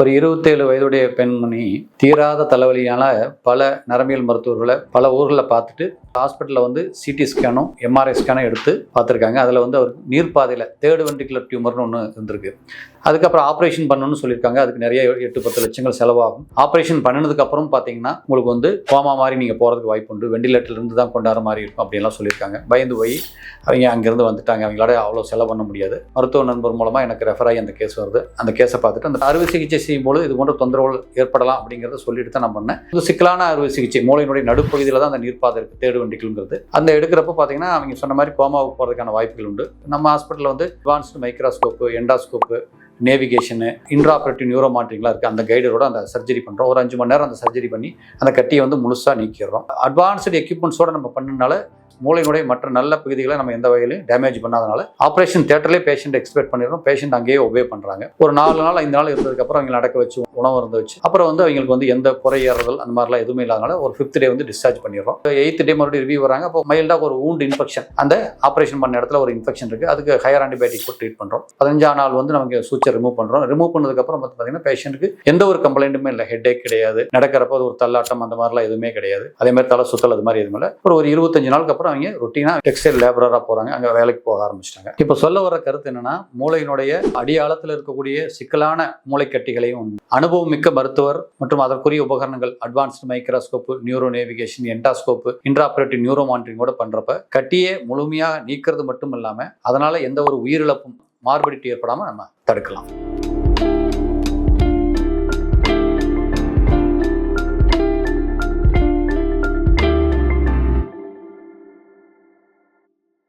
ஒரு இருபத்தேழு வயதுடைய பெண்மணி தீராத தலைவலியால் பல நரம்பியல் மருத்துவர்களை பல ஊர்களில் பார்த்துட்டு ஹாஸ்பிட்டலில் வந்து சிடி ஸ்கேனும் எம்ஆர்ஐ ஸ்கேனும் எடுத்து பார்த்துருக்காங்க. அதில் வந்து அவர் நீர்ப்பாதையில் தேர்டு வென்ட்ரிகுலர் டியூமர்னு ஒன்று இருந்திருக்கு. அதுக்கப்புறம் ஆப்ரேஷன் பண்ணணும்னு சொல்லியிருக்காங்க. அதுக்கு நிறைய எட்டு பத்து லட்சங்கள் செலவாகும். ஆப்ரேஷன் பண்ணினதுக்கப்புறம் பார்த்தீங்கன்னா உங்களுக்கு வந்து கோமா மாதிரி நீங்கள் போகிறதுக்கு வாய்ப்பு உண்டு. வெண்டிலேட்டர்லேருந்து தான் கொண்டாடுற மாதிரி இருக்கும் அப்படின்லாம் சொல்லியிருக்காங்க. பயந்து போய் அவங்க அங்கேருந்து வந்துட்டாங்க. அவங்களால அவ்வளோ செலவு பண்ண முடியாது. மருத்துவ நண்பர் மூலமாக எனக்கு ரெஃபர் ஆகி அந்த கேஸ் வருது. அந்த கேஸை பார்த்துட்டு அந்த அறுவை சிகிச்சை செய்யும்போது இது போன்ற தொந்தரவுகள் ஏற்படலாம் அப்படிங்கிறத சொல்லிட்டு தான் நான் பண்ணேன். இது சிக்கலான அறுவை சிகிச்சை. மூளையினுடைய நடுப்பகுதியில் தான் அந்த நீர்ப்பாதை இருக்குது தேடு வண்டிகளுங்கிறது. அந்த எடுக்கிறப்ப பார்த்தீங்கன்னா அவங்க சொன்ன மாதிரி கோமாவுக்கு போகிறதுக்கான வாய்ப்புகள் உண்டு. நம்ம ஹாஸ்பிட்டலில் வந்து advanced microscope endoscope navigation intraoperative நியூரோமாட்டிங்லாம் இருக்குது அந்த கைடரோட அந்த சர்ஜரி பண்ணுறோம் ஒரு அஞ்சு மணி நேரம் அந்த சர்ஜரி பண்ணி அந்த கட்டியை வந்து முழுசாக நீக்கிடுறோம். அட்வான்ஸ்டு எக்யூப்மெண்ட்ஸோடு நம்ம பண்ணனால மூளையினுடைய மற்ற நல்ல பகுதிகளை நம்ம எந்த வகையிலும் டேமேஜ் பண்ணாதனால ஆப்ரேஷன் தேட்டர்லேயே பேஷண்ட் எக்ஸ்பெக்ட் பண்ணிடுறோம் பேஷண்ட் அங்கேயே ஒபே பண்ணுறாங்க ஒரு நாலு நாள் ஐந்து நாள் இருந்ததுக்கப்புறம் அவங்க நடக்க வச்சு உணவு இருந்து வச்சு அப்புறம் வந்து அவங்களுக்கு வந்து எந்த குறையேறுதல் அந்த மாதிரிலாம் எதுவுமே இல்லாதனால ஒரு ஃபிஃப்த் டே வந்து டிஸ்சார்ஜ் பண்ணிடுறோம். எயித்து டே மறுபடியும் ரிவ்யூ வராங்க அப்போ மைல்டாக ஒரு wound இன்ஃபெக்ஷன் அந்த ஆப்ரேஷன் பண்ண இடத்துல ஒரு இன்ஃபெக்ஷன் இருக்குது அதுக்கு ஹையர் ஆன்டிபயோட்டிக் போட்டு ட்ரீட் பண்ணுறோம் பதினஞ்சாம் நாள் வந்து நமக்கு சூச்சர் ரிமூவ் பண்ணுறோம் ரிமூவ் பண்ணதுக்கப்புறம் வந்து பார்த்தீங்கன்னா பேஷண்ட்டுக்கு எந்த ஒரு கம்ப்ளைண்ட்டுமே இல்லை. ஹெட் ஏக் கிடையாது. நடக்கிறப்போ ஒரு தள்ளாட்டம் அந்த மாதிரிலாம் எதுவுமே கிடையாது. அதே மாதிரி தலை சுத்தல் அது மாதிரி எதுவுமே இல்லை. ஒரு இருபத்தஞ்சு நாளுக்கு அப்புறம் அவங்க ரொட்டீனாக டெக்ஸ்டைல் லேபராக போகிறாங்க அங்கே வேலைக்கு போக ஆரம்பிச்சிட்டாங்க. இப்போ சொல்ல வர கருத்து என்னன்னா மூளையினுடைய அடியாளத்தில் இருக்கக்கூடிய சிக்கலான மூளைக்கட்டிகளையும் அனுபவம் மிக்க மருத்துவர் மற்றும் அதற்குரிய உபகரணங்கள் advanced microscope neuro navigation endoscope intraoperative neuro மானிட்டரிங்கோட பண்றப்ப கட்டியே முழுமையாக நீக்கிறது மட்டும் இல்லாமல் அதனால் எந்த ஒரு உயிரிழப்பும் மார்படிட்டு ஏற்படாமல் நம்ம தடுக்கலாம்.